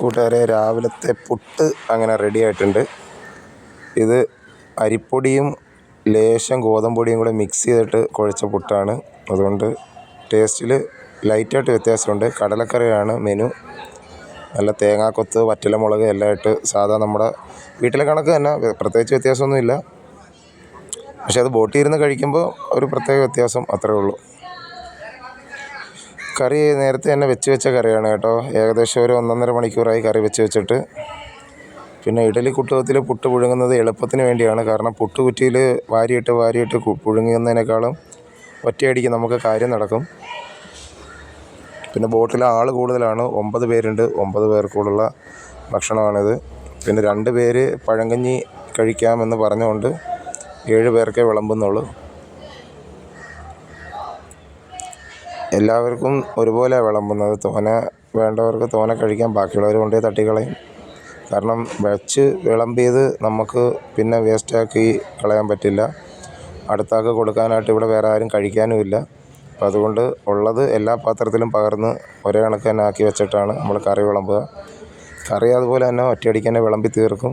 കൂട്ടുകാരെ രാവിലത്തെ പുട്ട് അങ്ങനെ റെഡി ആയിട്ടുണ്ട്. ഇത് അരിപ്പൊടിയും ലേശം ഗോതമ്പ് പൊടിയും കൂടെ മിക്സ് ചെയ്തിട്ട് കുഴച്ച പുട്ടാണ്. അതുകൊണ്ട് ടേസ്റ്റിൽ ലൈറ്റായിട്ട് വ്യത്യാസമുണ്ട്. കടലക്കറിയാണ് മെനു നല്ല തേങ്ങാക്കൊത്ത് വറ്റലമുളക് എല്ലാം ഇട്ട് സാധാ നമ്മുടെ വീട്ടിലെ കണക്ക് തന്നെ. പ്രത്യേകിച്ച് വ്യത്യാസമൊന്നുമില്ല. പക്ഷേ അത് ബോട്ടിൽ ഇരുന്ന് കഴിക്കുമ്പോൾ ഒരു പ്രത്യേക വ്യത്യാസം അത്രേ ഉള്ളൂ. കറി നേരത്തെ തന്നെ വെച്ച് വെച്ച കറിയാണ് കേട്ടോ. ഏകദേശം ഒരു ഒന്നൊന്നര മണിക്കൂറായി കറി വെച്ച് വെച്ചിട്ട്. പിന്നെ ഇഡലി കുട്ടകത്തിൽ പുട്ട് പുഴുങ്ങുന്നത് എളുപ്പത്തിന് വേണ്ടിയാണ്. കാരണം പുട്ട് കുറ്റിയിൽ വാരിയിട്ട് വാരിയിട്ട് പുഴുങ്ങുന്നതിനേക്കാളും ഒറ്റയടിക്ക് നമുക്ക് കാര്യം നടക്കും. പിന്നെ ബോട്ടിൽ ആൾ കൂടുതലാണ്. ഒമ്പത് പേരുണ്ട്. ഒമ്പത് പേർക്കുള്ള ഭക്ഷണമാണിത്. പിന്നെ രണ്ട് പേര് പഴങ്കഞ്ഞി കഴിക്കാമെന്ന് പറഞ്ഞുകൊണ്ട് ഏഴ് പേർക്കേ വിളമ്പുന്നുള്ളൂ. എല്ലാവർക്കും ഒരുപോലെ വിളമ്പുന്നത്. തോന വേണ്ടവർക്ക് തോന കഴിക്കാം ബാക്കിയുള്ളവർ കൊണ്ടുപോയി തട്ടിക്കളയും. കാരണം വെച്ച് വിളമ്പിയത് നമുക്ക് പിന്നെ വേസ്റ്റാക്കി കളയാൻ പറ്റില്ല. അടുത്താൾക്ക് കൊടുക്കാനായിട്ട് ഇവിടെ വേറെ ആരും കഴിക്കാനുമില്ല അപ്പോൾ അതുകൊണ്ട് ഉള്ളത് എല്ലാ പാത്രത്തിലും പകർന്ന് ഒരേ കണക്ക് തന്നെ ആക്കി വെച്ചിട്ടാണ് നമ്മൾ കറി വിളമ്പുക. കറി അതുപോലെ തന്നെ ഒറ്റയടിക്ക് തന്നെ വിളമ്പി തീർക്കും.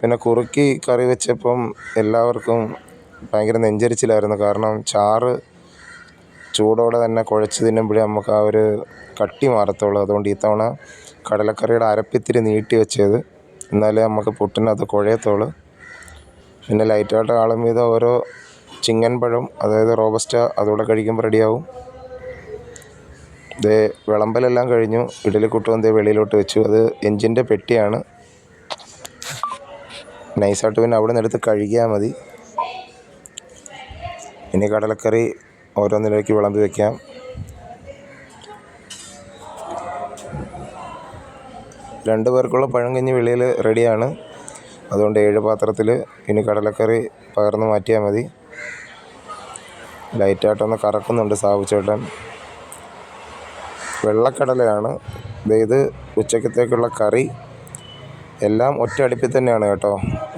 പിന്നെ കുറുക്കി കറി വെച്ചപ്പം എല്ലാവർക്കും ഭയങ്കര നെഞ്ചരിച്ചിലായിരുന്നു. കാരണം ചാറ് ചൂടോടെ തന്നെ കുഴച്ച് തിന്നുമ്പോഴേ നമുക്ക് ആ ഒരു കട്ടി മാറത്തുള്ളൂ. അതുകൊണ്ട് ഇത്തവണ കടലക്കറിയുടെ അരപ്പിത്തിരി നീട്ടി വെച്ചത് എന്നാലേ നമുക്ക് പുട്ടിനകത്ത് കുഴയത്തുള്ളൂ. പിന്നെ ലൈറ്റായിട്ട് ആളും വീതം ഓരോ ചിങ്ങൻ പഴം അതായത് റോബസ്റ്റ അതുകൂടെ കഴിക്കുമ്പോൾ റെഡിയാവും. ദേ വിളമ്പലെല്ലാം കഴിഞ്ഞു. ഇഡലി കുട്ടും ദേ വെളിയിലോട്ട് വെച്ചു. അത് എഞ്ചിന്റെ പെട്ടിയാണ്. നൈസായിട്ട് പിന്നെ അവിടെ നിന്ന് എടുത്ത് കഴുകിയാൽ മതി. ഇനി കടലക്കറി ഓരോന്നിലേക്ക് വിളമ്പി വയ്ക്കാം രണ്ട് പേർക്കുള്ള പഴങ്കഞ്ഞി വെളിയിൽ റെഡിയാണ്. അതുകൊണ്ട് ഏഴ് പാത്രത്തിൽ ഇനി കടലക്കറി പകർന്ന് മാറ്റിയാൽ മതി. ലൈറ്റായിട്ടൊന്ന് കറക്കുന്നുണ്ട് സാബു ചേട്ടൻ വെള്ളക്കടലയാണ് ഇത് ഉച്ചക്കത്തേക്കുള്ള കറി. എല്ലാം ഒറ്റ അടുപ്പിൽ തന്നെയാണ് കേട്ടോ.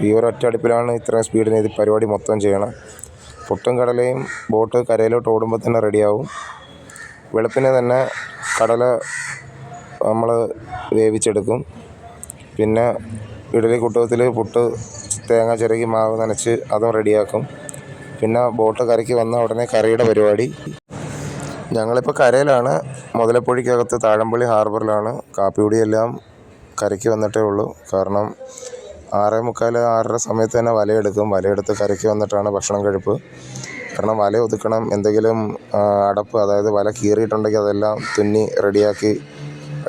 ഈ ഒരു ഒറ്റ അടുപ്പിലാണ് ഇത്രയും സ്പീഡിന് ഇത് പരിപാടി മൊത്തം ചെയ്യണം. പുട്ടും കടലയും ബോട്ട് കരയിലോട്ട് ഓടുമ്പോൾ തന്നെ റെഡിയാവും. വെളുപ്പിനെ തന്നെ കടല നമ്മൾ വേവിച്ചെടുക്കും. പിന്നെ ഇഡലി കുട്ടകത്തിൽ പുട്ട് തേങ്ങ ചിരകി മാവ് നനച്ച് അതും റെഡിയാക്കും. പിന്നെ ബോട്ട് കരയ്ക്ക് വന്ന ഉടനെ കറിയുടെ പരിപാടി. ഞങ്ങളിപ്പോൾ കരയിലാണ്. മുതലപ്പുഴയ്ക്കകത്ത് താഴമ്പള്ളി ഹാർബറിലാണ്. കാപ്പിക്കുടിയെല്ലാം കരയ്ക്ക് വന്നിട്ടേ ഉള്ളൂ. കാരണം ആറേ മുക്കാൽ ആറര സമയത്ത് തന്നെ വലയെടുക്കും. വലയെടുത്ത് കരയ്ക്ക് വന്നിട്ടാണ് ഭക്ഷണം കഴിപ്പ്. കാരണം വല ഒതുക്കണം എന്തെങ്കിലും അടപ്പ് അതായത് വല കീറിയിട്ടുണ്ടെങ്കിൽ അതെല്ലാം തുന്നി റെഡിയാക്കി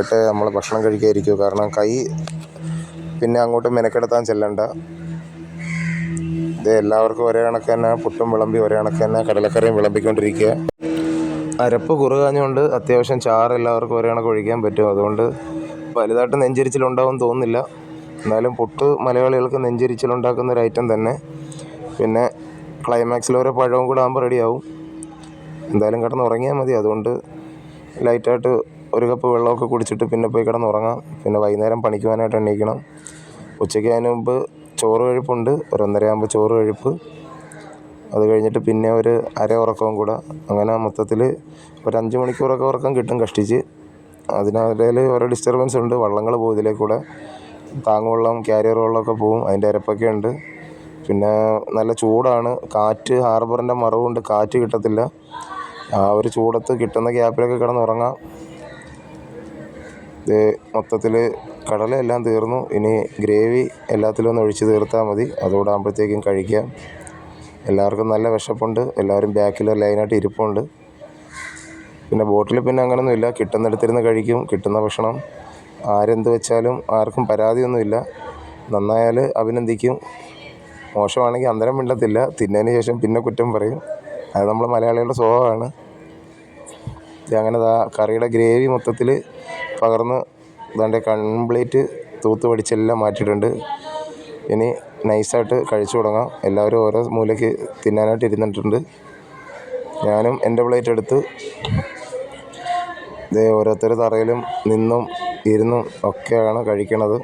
ഇട്ട് നമ്മൾ ഭക്ഷണം കഴിക്കാതിരിക്കും. കാരണം കൈ പിന്നെ അങ്ങോട്ട് മെനക്കെടുത്താൻ ചെല്ലണ്ട. ഇത് എല്ലാവർക്കും ഒരേ കണക്ക് തന്നെ പുട്ടും വിളമ്പി ഒരേ കണക്ക് തന്നെ കടലക്കറിയും വിളമ്പിക്കൊണ്ടിരിക്കുക. അരപ്പ് കുറുകാഞ്ഞുകൊണ്ട് അത്യാവശ്യം ചാറ് എല്ലാവർക്കും ഒരേ കണക്ക് ഒഴിക്കാൻ പറ്റും. അതുകൊണ്ട് വലുതായിട്ട് നെഞ്ചരിച്ചിലുണ്ടാവും തോന്നുന്നില്ല. എന്നാലും പുട്ട് മലയാളികൾക്ക് നെഞ്ചരിച്ചിലുണ്ടാക്കുന്ന ഒരു ഐറ്റം തന്നെ. പിന്നെ ക്ലൈമാക്സിൽ ഓരോ പഴവും കൂടെ ആകുമ്പോൾ റെഡിയാവും എന്തായാലും കിടന്ന് ഉറങ്ങിയാൽ മതി. അതുകൊണ്ട് ലൈറ്റായിട്ട് ഒരു കപ്പ് വെള്ളമൊക്കെ കുടിച്ചിട്ട് പിന്നെ പോയി കിടന്ന് ഉറങ്ങാം. പിന്നെ വൈകുന്നേരം പണിക്ക് പോകാനായിട്ട് എണീക്കണം. ഉച്ചയ്ക്ക് അതിന് മുമ്പ് ചോറ് കഴിപ്പുണ്ട്. ഒരു ഒന്നര ആകുമ്പോൾ ചോറ് കഴിപ്പ്. അത് കഴിഞ്ഞിട്ട് പിന്നെ ഒരു അര ഉറക്കവും കൂടെ. അങ്ങനെ മൊത്തത്തിൽ ഒരു അഞ്ച് മണിക്കൂറൊക്കെ ഉറക്കം കിട്ടും കഷ്ടിച്ച്. അതിനിടയിൽ ഓരോ ഡിസ്റ്റർബൻസ് ഉണ്ട്. വള്ളങ്ങൾ പോകും ഇതിലേക്കൂടെ. താങ്ങുവള്ളം ക്യാരിയർ വെള്ളമൊക്കെ പോവും. അതിന്റെ അരപ്പൊക്കെ ഉണ്ട്. പിന്നെ നല്ല ചൂടാണ്. കാറ്റ് ഹാർബറിന്റെ മറവുണ്ട്. കാറ്റ് കിട്ടത്തില്ല. ആ ഒരു ചൂടത്ത് കിട്ടുന്ന ഗ്യാപ്പിലൊക്കെ കിടന്നുറങ്ങാം. ഇത് മൊത്തത്തിൽ കടലയെല്ലാം തീർന്നു. ഇനി ഗ്രേവി എല്ലാത്തിലും ഒന്ന് ഒഴിച്ച് തീർത്താൽ മതി. അതോടാകുമ്പോഴത്തേക്കും കഴിക്കാം. എല്ലാവർക്കും നല്ല വിശപ്പുണ്ട്. എല്ലാവരും ബാക്കിൽ ലൈനായിട്ട് ഇരിപ്പുണ്ട്. പിന്നെ ബോട്ടിൽ പിന്നെ അങ്ങനെയൊന്നുമില്ല കിട്ടുന്നിടത്തിരുന്ന് കഴിക്കും. കിട്ടുന്ന ഭക്ഷണം. ആരെന്ത് വെച്ചാലും ആർക്കും പരാതിയൊന്നുമില്ല. നന്നായാൽ അഭിനന്ദിക്കും. മോശമാണെങ്കിൽ അന്നേരം മിണ്ടത്തില്ല. തിന്നതിന് ശേഷം പിന്നെ കുറ്റം പറയും. അത് നമ്മൾ മലയാളികളുടെ സ്വഭാവമാണ്. അങ്ങനെ ദാ കറിയുടെ ഗ്രേവി മൊത്തത്തിൽ പകർന്ന് ദാണ്ടെ കംപ്ലീറ്റ് തൂത്ത് പഠിച്ചെല്ലാം മാറ്റിയിട്ടുണ്ട്. ഇനി നൈസായിട്ട് കഴിച്ചു തുടങ്ങാം. എല്ലാവരും ഓരോ മൂലയ്ക്ക് തിന്നാനായിട്ട് ഇരുന്നിട്ടുണ്ട്. ഞാനും എന്റെ പ്ലേറ്റ് എടുത്ത് ഇതേ ഓരോരുത്തർ തറയിലും നിന്നും ഇരുന്നും ഒക്കെയാണ് കഴിക്കണത്.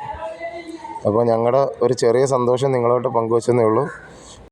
അപ്പോൾ ഞങ്ങളുടെ ഒരു ചെറിയ സന്തോഷം നിങ്ങളുമായിട്ട് പങ്കുവെച്ചെന്നേ ഉള്ളൂ.